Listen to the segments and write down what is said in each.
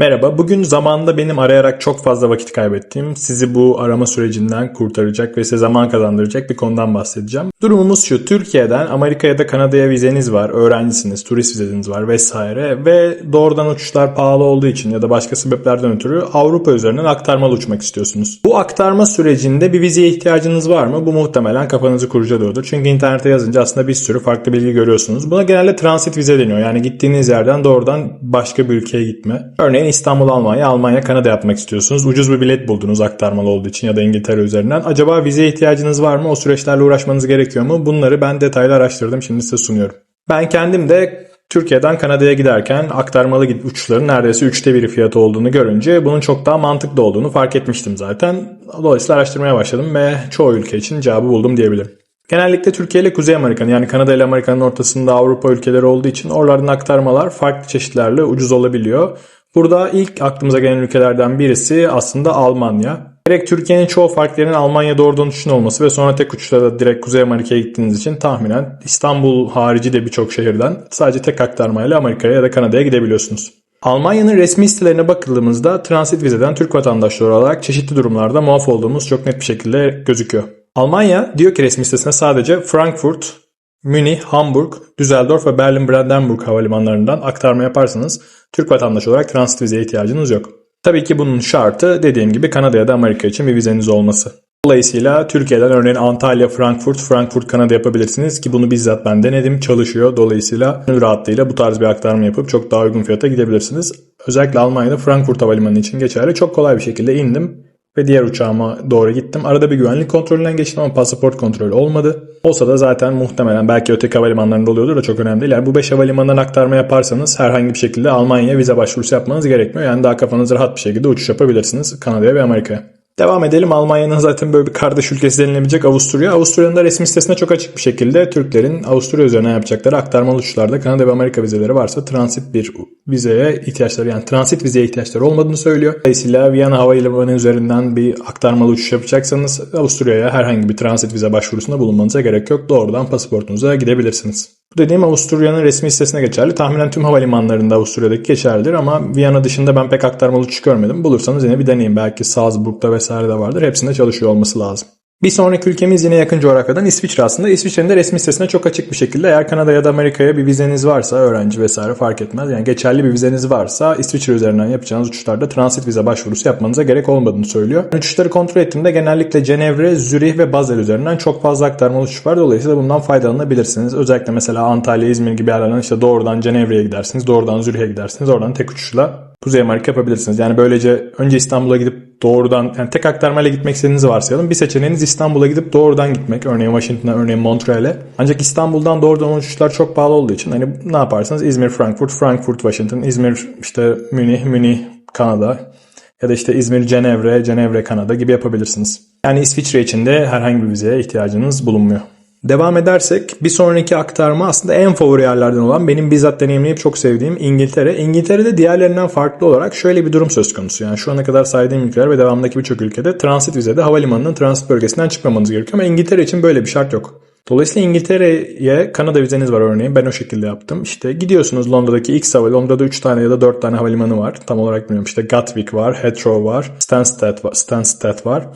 Merhaba, bugün zamanda benim arayarak çok fazla vakit kaybettiğim, sizi bu arama sürecinden kurtaracak ve size zaman kazandıracak bir konudan bahsedeceğim. Durumumuz şu, Türkiye'den Amerika'ya da Kanada'ya vizeniz var, öğrencisiniz, turist vizeniz var vesaire ve doğrudan uçuşlar pahalı olduğu için ya da başka sebeplerden ötürü Avrupa üzerinden aktarmalı uçmak istiyorsunuz. Bu aktarma sürecinde bir vizeye ihtiyacınız var mı? Bu muhtemelen kafanızı kurcalıyordur. Çünkü internete yazınca aslında bir sürü farklı bilgi görüyorsunuz. Buna genelde transit vize deniyor. Yani gittiğiniz yerden doğrudan başka bir ülkeye gitme. Örneğin İstanbul, Almanya, Almanya, Kanada yapmak istiyorsunuz. Ucuz bir bilet buldunuz aktarmalı olduğu için ya da İngiltere üzerinden. Acaba vizeye ihtiyacınız var mı? O süreçlerle uğraşmanız gerekiyor mu? Bunları ben detaylı araştırdım. Şimdi size sunuyorum. Ben kendim de Türkiye'den Kanada'ya giderken aktarmalı uçuşların neredeyse üçte biri fiyatı olduğunu görünce bunun çok daha mantıklı olduğunu fark etmiştim zaten. Dolayısıyla araştırmaya başladım ve çoğu ülke için cevabı buldum diyebilirim. Genellikle Türkiye ile Kuzey Amerika'nın yani Kanada ile Amerika'nın ortasında Avrupa ülkeleri olduğu için oralardan aktarmalar farklı çeşitlerle ucuz olabiliyor. Burada ilk aklımıza gelen ülkelerden birisi aslında Almanya. Gerek Türkiye'nin çoğu farklı yerinin Almanya doğrudan uçuşun olması ve sonra tek uçuşla da direkt Kuzey Amerika'ya gittiğiniz için tahminen İstanbul harici de birçok şehirden sadece tek aktarmayla Amerika'ya ya da Kanada'ya gidebiliyorsunuz. Almanya'nın resmi sitelerine bakıldığımızda transit vizeden Türk vatandaşları olarak çeşitli durumlarda muaf olduğumuz çok net bir şekilde gözüküyor. Almanya diyor ki resmi sitesine sadece Frankfurt, Münih, Hamburg, Düsseldorf ve Berlin-Brandenburg havalimanlarından aktarma yaparsanız Türk vatandaşı olarak transit vizeye ihtiyacınız yok. Tabii ki bunun şartı dediğim gibi Kanada ya da Amerika için bir vizeniz olması. Dolayısıyla Türkiye'den örneğin Antalya, Frankfurt, Frankfurt, Kanada yapabilirsiniz ki bunu bizzat ben denedim, çalışıyor. Dolayısıyla rahatlığıyla bu tarz bir aktarma yapıp çok daha uygun fiyata gidebilirsiniz. Özellikle Almanya'da Frankfurt Havalimanı için geçerli. Çok kolay bir şekilde indim ve diğer uçağıma doğru gittim. Arada bir güvenlik kontrolünden geçtim ama pasaport kontrolü olmadı. Olsa da zaten muhtemelen belki öteki havalimanlarında oluyordur da çok önemli değil. Yani bu 5 havalimanından aktarma yaparsanız herhangi bir şekilde Almanya'ya vize başvurusu yapmanız gerekmiyor. Yani daha kafanız rahat bir şekilde uçuş yapabilirsiniz Kanada'ya ve Amerika'ya. Devam edelim. Almanya'nın zaten böyle bir kardeş ülkesi denilebilecek Avusturya. Avusturya'nın da resmi sitesinde çok açık bir şekilde Türklerin Avusturya üzerine yapacakları aktarmalı uçuşlarda Kanada ve Amerika vizeleri varsa transit bir vizeye ihtiyaçları yani transit vizeye ihtiyaçları olmadığını söylüyor. Dolayısıyla Viyana Havalimanı üzerinden bir aktarmalı uçuş yapacaksanız Avusturya'ya herhangi bir transit vize başvurusunda bulunmanıza gerek yok. Doğrudan pasaportunuza gidebilirsiniz. Bu dediğim Avusturya'nın resmi sitesine geçerli. Tahminen tüm havalimanlarında Avusturya'daki geçerlidir ama Viyana dışında ben pek aktarmalı uçuş görmedim. Bulursanız yine bir deneyin. Belki Salzburg'da vesaire de vardır. Hepsinde çalışıyor olması lazım. Bir sonraki ülkemiz yine yakın coğrafyadan İsviçre aslında. İsviçre'nin de resmi sitesine çok açık bir şekilde eğer Kanada ya da Amerika'ya bir vizeniz varsa öğrenci vesaire fark etmez. Yani geçerli bir vizeniz varsa İsviçre üzerinden yapacağınız uçuşlarda transit vize başvurusu yapmanıza gerek olmadığını söylüyor. Uçuşları kontrol ettiğimde genellikle Cenevre, Zürih ve Basel üzerinden çok fazla aktarmalı uçuş var. Dolayısıyla bundan faydalanabilirsiniz. Özellikle mesela Antalya, İzmir gibi yerlerden işte doğrudan Cenevre'ye gidersiniz, doğrudan Zürih'e gidersiniz. Oradan tek uçuşla Kuzey Amerika yapabilirsiniz. Yani böylece önce İstanbul'a gidip doğrudan yani tek aktarmayla gitmek istediğinizi varsayalım. Bir seçeneğiniz İstanbul'a gidip doğrudan gitmek. Örneğin Washington'a, örneğin Montreal'e. Ancak İstanbul'dan doğrudan uçuşlar çok pahalı olduğu için hani ne yaparsanız İzmir, Frankfurt, Frankfurt, Washington, İzmir, işte Münih, Münih, Kanada ya da işte İzmir, Cenevre, Cenevre, Kanada gibi yapabilirsiniz. Yani İsviçre için de herhangi bir vizeye ihtiyacınız bulunmuyor. Devam edersek bir sonraki aktarma aslında en favori yerlerden olan benim bizzat deneyimleyip çok sevdiğim İngiltere. İngiltere'de diğerlerinden farklı olarak şöyle bir durum söz konusu. Yani şu ana kadar saydığım ülkeler ve devamındaki birçok ülkede transit vizede havalimanının transit bölgesinden çıkmamanız gerekiyor ama İngiltere için böyle bir şart yok. Dolayısıyla İngiltere'ye Kanada vizeniz var örneğin. Ben o şekilde yaptım. İşte gidiyorsunuz Londra'daki X hava. Londra'da 3 tane ya da 4 tane havalimanı var. Tam olarak bilmiyorum. İşte Gatwick var, Heathrow var, Stansted var. Stansted var.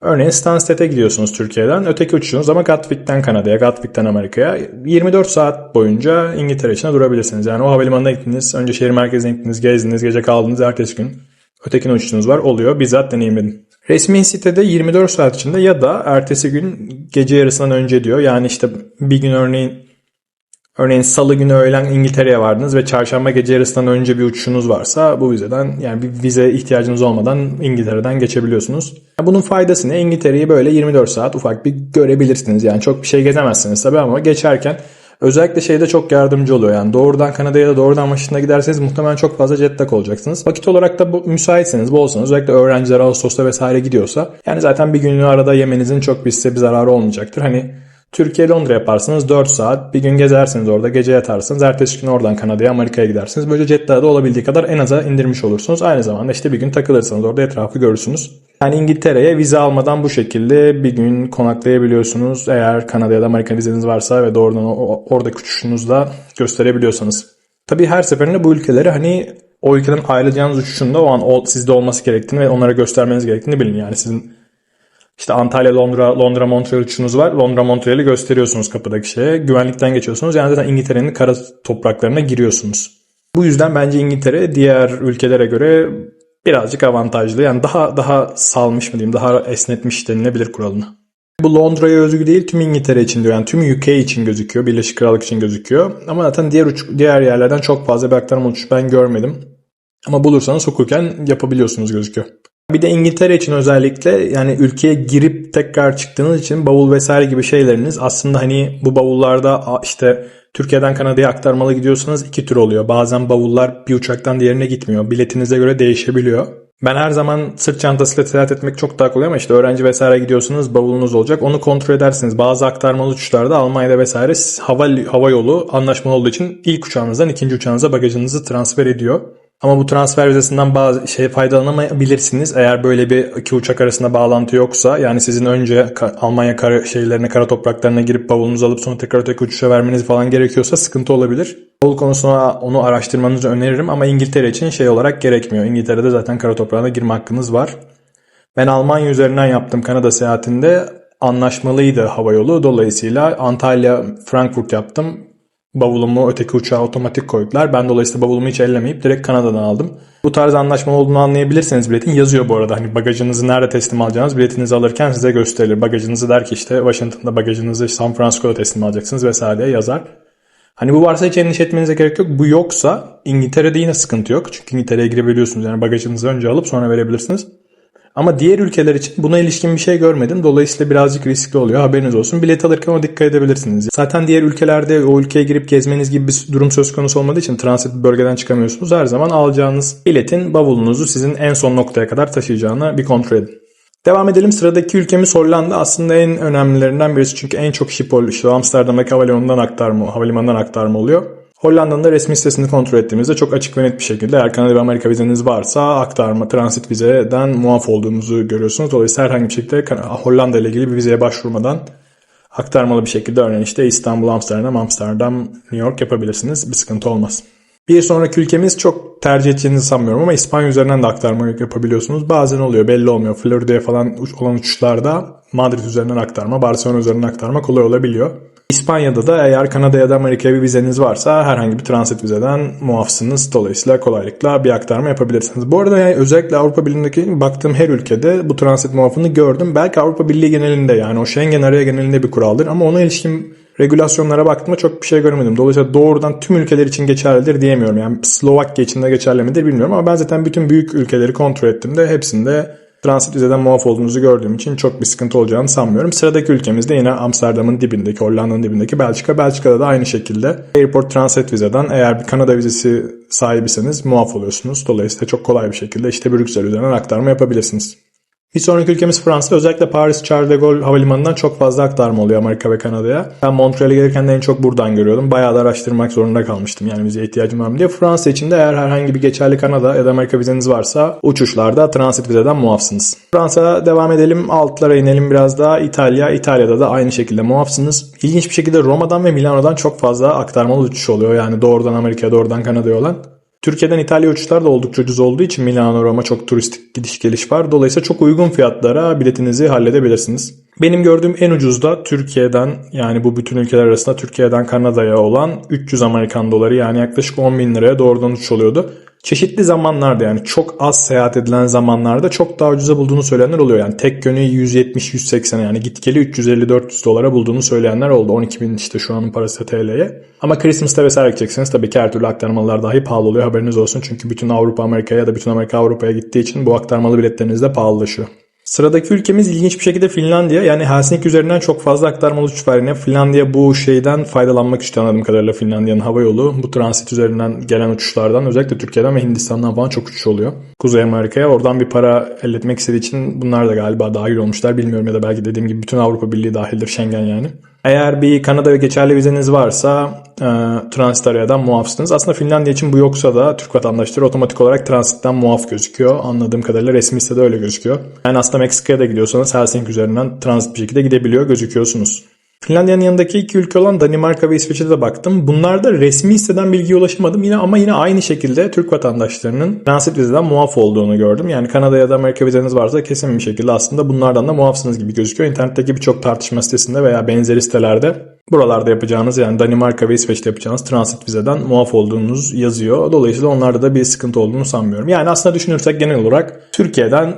Örneğin Stansted'e gidiyorsunuz Türkiye'den. Öteki uçuşunuz ama Gatwick'ten Kanada'ya, Gatwick'ten Amerika'ya. 24 saat boyunca İngiltere içinde durabilirsiniz. Yani o havalimanına gittiniz, önce şehir merkezine gittiniz, gezdiniz, gece kaldınız, ertesi gün ötekine uçuşunuz var. Oluyor. Bizzat deneyimledim. Resmi sitede 24 saat içinde ya da ertesi gün gece yarısından önce diyor. Yani işte bir gün örneğin Örneğin salı günü öğlen İngiltere'ye vardınız ve çarşamba gece yarısından önce bir uçuşunuz varsa bu vizeden yani bir vize ihtiyacınız olmadan İngiltere'den geçebiliyorsunuz. Bunun faydası ne? İngiltere'yi böyle 24 saat ufak bir görebilirsiniz. Yani çok bir şey gezemezsiniz tabii ama geçerken özellikle şeyde çok yardımcı oluyor. Yani doğrudan Kanada'ya da doğrudan Washington'a giderseniz muhtemelen çok fazla jet lag olacaksınız. Vakit olarak da bu, müsaitseniz, bolsanız özellikle öğrenciler Ağustos'ta vesaire gidiyorsa yani zaten bir gününü arada yemenizin çok bir size bir zararı olmayacaktır. Hani Türkiye Londra yaparsınız 4 saat. Bir gün gezersiniz orada gece yatarsınız. Ertesi gün oradan Kanada'ya Amerika'ya gidersiniz. Böylece jet lag'da olabildiği kadar en aza indirmiş olursunuz. Aynı zamanda işte bir gün takılırsanız orada etrafı görürsünüz. Yani İngiltere'ye vize almadan bu şekilde bir gün konaklayabiliyorsunuz. Eğer Kanada ya da Amerika vizeniz varsa ve doğrudan oradaki uçuşunuzda gösterebiliyorsanız. Tabii her seferinde bu ülkeleri hani o ülkeden ayrılacağınız uçuşunda o an sizde olması gerektiğini ve onlara göstermeniz gerektiğini bilin. Yani sizin işte Antalya, Londra, Londra, Montreal uçuşunuz var. Londra, Montreal'i gösteriyorsunuz kapıdaki şeye. Güvenlikten geçiyorsunuz. Yani zaten İngiltere'nin kara topraklarına giriyorsunuz. Bu yüzden bence İngiltere diğer ülkelere göre birazcık avantajlı. Yani daha daha salmış mı diyeyim, daha esnetmiş denilebilir kuralını. Bu Londra'ya özgü değil tüm İngiltere için diyor. Yani tüm UK için gözüküyor. Birleşik Krallık için gözüküyor. Ama zaten diğer uç, diğer yerlerden çok fazla bir aktarma uçuş ben görmedim. Ama bulursanız hukuken yapabiliyorsunuz gözüküyor. Bir de İngiltere için özellikle yani ülkeye girip tekrar çıktığınız için bavul vesaire gibi şeyleriniz aslında hani bu bavullarda işte Türkiye'den Kanada'ya aktarmalı gidiyorsanız iki tür oluyor. Bazen bavullar bir uçaktan diğerine gitmiyor. Biletinize göre değişebiliyor. Ben her zaman sırt çantasıyla seyahat etmek çok daha kolay ama işte öğrenci vesaire gidiyorsunuz bavulunuz olacak. Onu kontrol edersiniz. Bazı aktarmalı uçuşlarda Almanya'da vesaire hava, hava yolu anlaşmalı olduğu için ilk uçağınızdan ikinci uçağınıza bagajınızı transfer ediyor. Ama bu transfer vizesinden bazı şey faydalanamayabilirsiniz. Eğer böyle bir iki uçak arasında bağlantı yoksa yani sizin önce Almanya kara şeylerine, kara topraklarına girip bavulunuzu alıp sonra tekrar öteki uçuşa vermeniz falan gerekiyorsa sıkıntı olabilir. Bavul konusunda onu araştırmanızı öneririm ama İngiltere için şey olarak gerekmiyor. İngiltere'de zaten kara toprağına girme hakkınız var. Ben Almanya üzerinden yaptım Kanada seyahatinde anlaşmalıydı hava yolu. Dolayısıyla Antalya, Frankfurt yaptım. Bavulumu öteki uçağa otomatik koydular. Ben dolayısıyla bavulumu hiç ellemeyip direkt Kanada'dan aldım. Bu tarz anlaşma olduğunu anlayabilirseniz biletin yazıyor bu arada. Hani bagajınızı nerede teslim alacağınız biletinizi alırken size gösterilir. Bagajınızı der ki işte Washington'da bagajınızı San Francisco'da teslim alacaksınız vesaire diye yazar. Hani bu varsa hiç endişe etmenize gerek yok. Bu yoksa İngiltere'de yine sıkıntı yok. Çünkü İngiltere'ye girebiliyorsunuz. Yani bagajınızı önce alıp sonra verebilirsiniz. Ama diğer ülkeler için buna ilişkin bir şey görmedim. Dolayısıyla birazcık riskli oluyor. Haberiniz olsun. Bilet alırken o dikkat edebilirsiniz. Zaten diğer ülkelerde o ülkeye girip gezmeniz gibi bir durum söz konusu olmadığı için transit bölgeden çıkamıyorsunuz. Her zaman alacağınız biletin bavulunuzu sizin en son noktaya kadar taşıyacağını bir kontrol edin. Devam edelim. Sıradaki ülkemiz Hollanda. Aslında en önemlilerinden birisi çünkü en çok Schiphol, işte Amsterdam'daki havalimanından aktarma, havalimanından aktarma oluyor. Hollanda'nın da resmi sitesini kontrol ettiğimizde çok açık ve net bir şekilde eğer Kanada ve Amerika vizeniz varsa aktarma, transit vizeden muaf olduğunuzu görüyorsunuz. Dolayısıyla herhangi bir şekilde Hollanda ile ilgili bir vizeye başvurmadan aktarmalı bir şekilde örneğin işte İstanbul, Amsterdam, Amsterdam, New York yapabilirsiniz. Bir sıkıntı olmaz. Bir sonraki ülkemiz çok tercih edeceğinizi sanmıyorum ama İspanya üzerinden de aktarma yapabiliyorsunuz. Bazen oluyor belli olmuyor. Florida'ya falan olan uçuşlarda Madrid üzerinden aktarma, Barcelona üzerinden aktarma kolay olabiliyor. İspanya'da da eğer Kanada ya da Amerika'ya bir vizeniz varsa herhangi bir transit vizeden muafsınız. Dolayısıyla kolaylıkla bir aktarma yapabilirsiniz. Bu arada yani özellikle Avrupa Birliği'ndeki baktığım her ülkede bu transit muafını gördüm. Belki Avrupa Birliği genelinde yani o Schengen araya genelinde bir kuraldır ama ona ilişkin regülasyonlara baktığımda çok bir şey görmedim. Dolayısıyla doğrudan tüm ülkeler için geçerlidir diyemiyorum. Yani Slovakya için de geçerli midir bilmiyorum ama ben zaten bütün büyük ülkeleri kontrol ettim de hepsinde transit vizeden muaf olduğunuzu gördüğüm için çok bir sıkıntı olacağını sanmıyorum. Sıradaki ülkemizde yine Amsterdam'ın dibindeki, Hollanda'nın dibindeki Belçika. Belçika'da da aynı şekilde Airport Transit vizeden eğer bir Kanada vizesi sahibiseniz muaf oluyorsunuz. Dolayısıyla çok kolay bir şekilde işte Brüksel üzerinden aktarma yapabilirsiniz. Bir sonraki ülkemiz Fransa. Özellikle Paris Charles de Gaulle havalimanından çok fazla aktarma oluyor Amerika ve Kanada'ya. Ben Montreal'e gelirken de en çok buradan görüyordum. Bayağı da araştırmak zorunda kalmıştım. Yani vizeye ihtiyacım var mı diye. Fransa için de eğer herhangi bir geçerli Kanada ya da Amerika vizeniz varsa uçuşlarda transit vizeden muafsınız. Fransa devam edelim. Altlara inelim biraz daha. İtalya. İtalya'da da aynı şekilde muafsınız. İlginç bir şekilde Roma'dan ve Milano'dan çok fazla aktarmalı uçuş oluyor. Yani doğrudan Amerika'ya doğrudan Kanada'ya olan. Türkiye'den İtalya uçuşlar da oldukça ucuz olduğu için Milano Roma çok turistik gidiş geliş var. Dolayısıyla çok uygun fiyatlara biletinizi halledebilirsiniz. Benim gördüğüm en ucuz da Türkiye'den yani bu bütün ülkeler arasında Türkiye'den Kanada'ya olan 300 Amerikan doları yani yaklaşık 10 bin liraya doğrudan uçuş oluyordu. Çeşitli zamanlarda yani çok az seyahat edilen zamanlarda çok daha ucuza bulduğunu söyleyenler oluyor. Yani tek yönü 170-180 yani git geli 350-400 dolara bulduğunu söyleyenler oldu. 12 bin işte şu anın parası TL'ye. Ama Christmas'ta vesaire gideceksiniz tabii ki her türlü aktarmalar dahi pahalı oluyor haberiniz olsun. Çünkü bütün Avrupa Amerika'ya ya da bütün Amerika Avrupa'ya gittiği için bu aktarmalı biletleriniz de pahalılaşıyor. Sıradaki ülkemiz ilginç bir şekilde Finlandiya. Yani Helsinki üzerinden çok fazla aktarmalı uçuş var. Yani Finlandiya bu şeyden faydalanmak istiyor anladığım kadarıyla Finlandiya'nın hava yolu. Bu transit üzerinden gelen uçuşlardan özellikle Türkiye'den ve Hindistan'dan falan çok uçuş oluyor. Kuzey Amerika'ya oradan bir para elde etmek istediği için bunlar da galiba dahil olmuşlar. Bilmiyorum ya da belki dediğim gibi bütün Avrupa Birliği dahildir Schengen yani. Eğer bir Kanada ve geçerli vizeniz varsa e, transit arayadan muafsınız. Aslında Finlandiya için bu yoksa da Türk vatandaşları otomatik olarak transitten muaf gözüküyor. Anladığım kadarıyla resmi sitede öyle gözüküyor. Yani aslında Meksika'ya da gidiyorsanız Helsinki üzerinden transit bir şekilde gidebiliyor gözüküyorsunuz. Finlandiya'nın yanındaki iki ülke olan Danimarka ve İsveç'e de baktım. Bunlarda resmi siteden bilgiye ulaşamadım. Yine ama yine aynı şekilde Türk vatandaşlarının transit vizeden muaf olduğunu gördüm. Yani Kanada ya da Amerika vizeniz varsa kesin bir şekilde aslında bunlardan da muafsınız gibi gözüküyor. İnternetteki birçok tartışma sitesinde veya benzeri sitelerde buralarda yapacağınız yani Danimarka ve İsveç'te yapacağınız transit vizeden muaf olduğunuz yazıyor. Dolayısıyla onlarda da bir sıkıntı olduğunu sanmıyorum. Yani aslında düşünürsek genel olarak Türkiye'den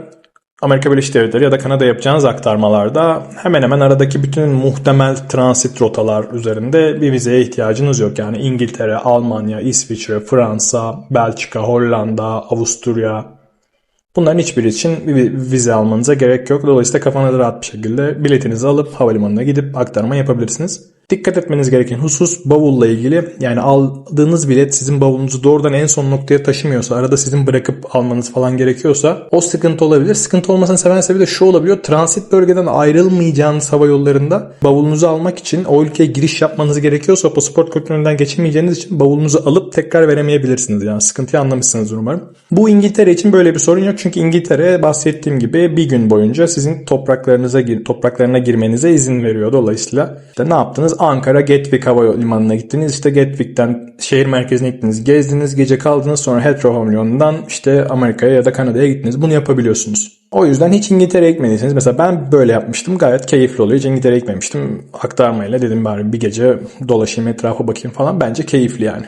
Amerika Birleşik Devletleri ya da Kanada yapacağınız aktarmalarda hemen hemen aradaki bütün muhtemel transit rotalar üzerinde bir vizeye ihtiyacınız yok. Yani İngiltere, Almanya, İsviçre, Fransa, Belçika, Hollanda, Avusturya bunların hiçbiri için bir vize almanıza gerek yok. Dolayısıyla kafanızda rahat bir şekilde biletinizi alıp havalimanına gidip aktarma yapabilirsiniz. Dikkat etmeniz gereken husus bavulla ilgili. Yani aldığınız bilet sizin bavulunuzu doğrudan en son noktaya taşımıyorsa, arada sizin bırakıp almanız falan gerekiyorsa o sıkıntı olabilir. Sıkıntı olmasının seven sebebi de şu olabiliyor. Transit bölgeden ayrılmayacağınız hava yollarında bavulunuzu almak için o ülkeye giriş yapmanız gerekiyorsa pasaport kontrolünden geçemeyeceğiniz için bavulunuzu alıp tekrar veremeyebilirsiniz. Yani sıkıntıyı anlamışsınızdır umarım. Bu İngiltere için böyle bir sorun yok. Çünkü İngiltere bahsettiğim gibi bir gün boyunca sizin topraklarınıza topraklarına girmenize izin veriyor. Dolayısıyla işte ne yaptınız? Ankara Gatwick Hava Limanı'na gittiniz. İşte Gatwick'ten şehir merkezine gittiniz. Gezdiniz, gece kaldınız. Sonra Heathrow Havalimanı'ndan işte Amerika'ya ya da Kanada'ya gittiniz. Bunu yapabiliyorsunuz. O yüzden hiç İngiltere'ye gitmediyseniz mesela ben böyle yapmıştım. Gayet keyifli oluyor. Hiç İngiltere'ye gitmemiştim. Aktarmayla dedim bari bir gece dolaşayım etrafa bakayım falan. Bence keyifli yani.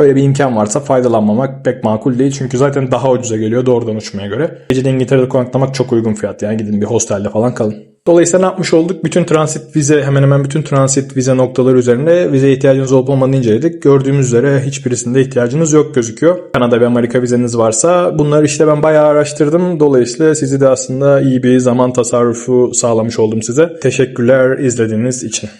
Böyle bir imkan varsa faydalanmamak pek makul değil. Çünkü zaten daha ucuza geliyor doğrudan uçmaya göre. Gece de İngiltere'de konaklamak çok uygun fiyat. Yani gidin bir hostelde falan kalın. Dolayısıyla ne yapmış olduk? Bütün transit vize hemen hemen bütün transit vize noktaları üzerinde vize ihtiyacınız olup olmadığını inceledik. Gördüğümüz üzere hiçbirisinde ihtiyacınız yok gözüküyor. Kanada ve Amerika vizeniz varsa bunları işte ben bayağı araştırdım. Dolayısıyla sizi de aslında iyi bir zaman tasarrufu sağlamış oldum size. Teşekkürler izlediğiniz için.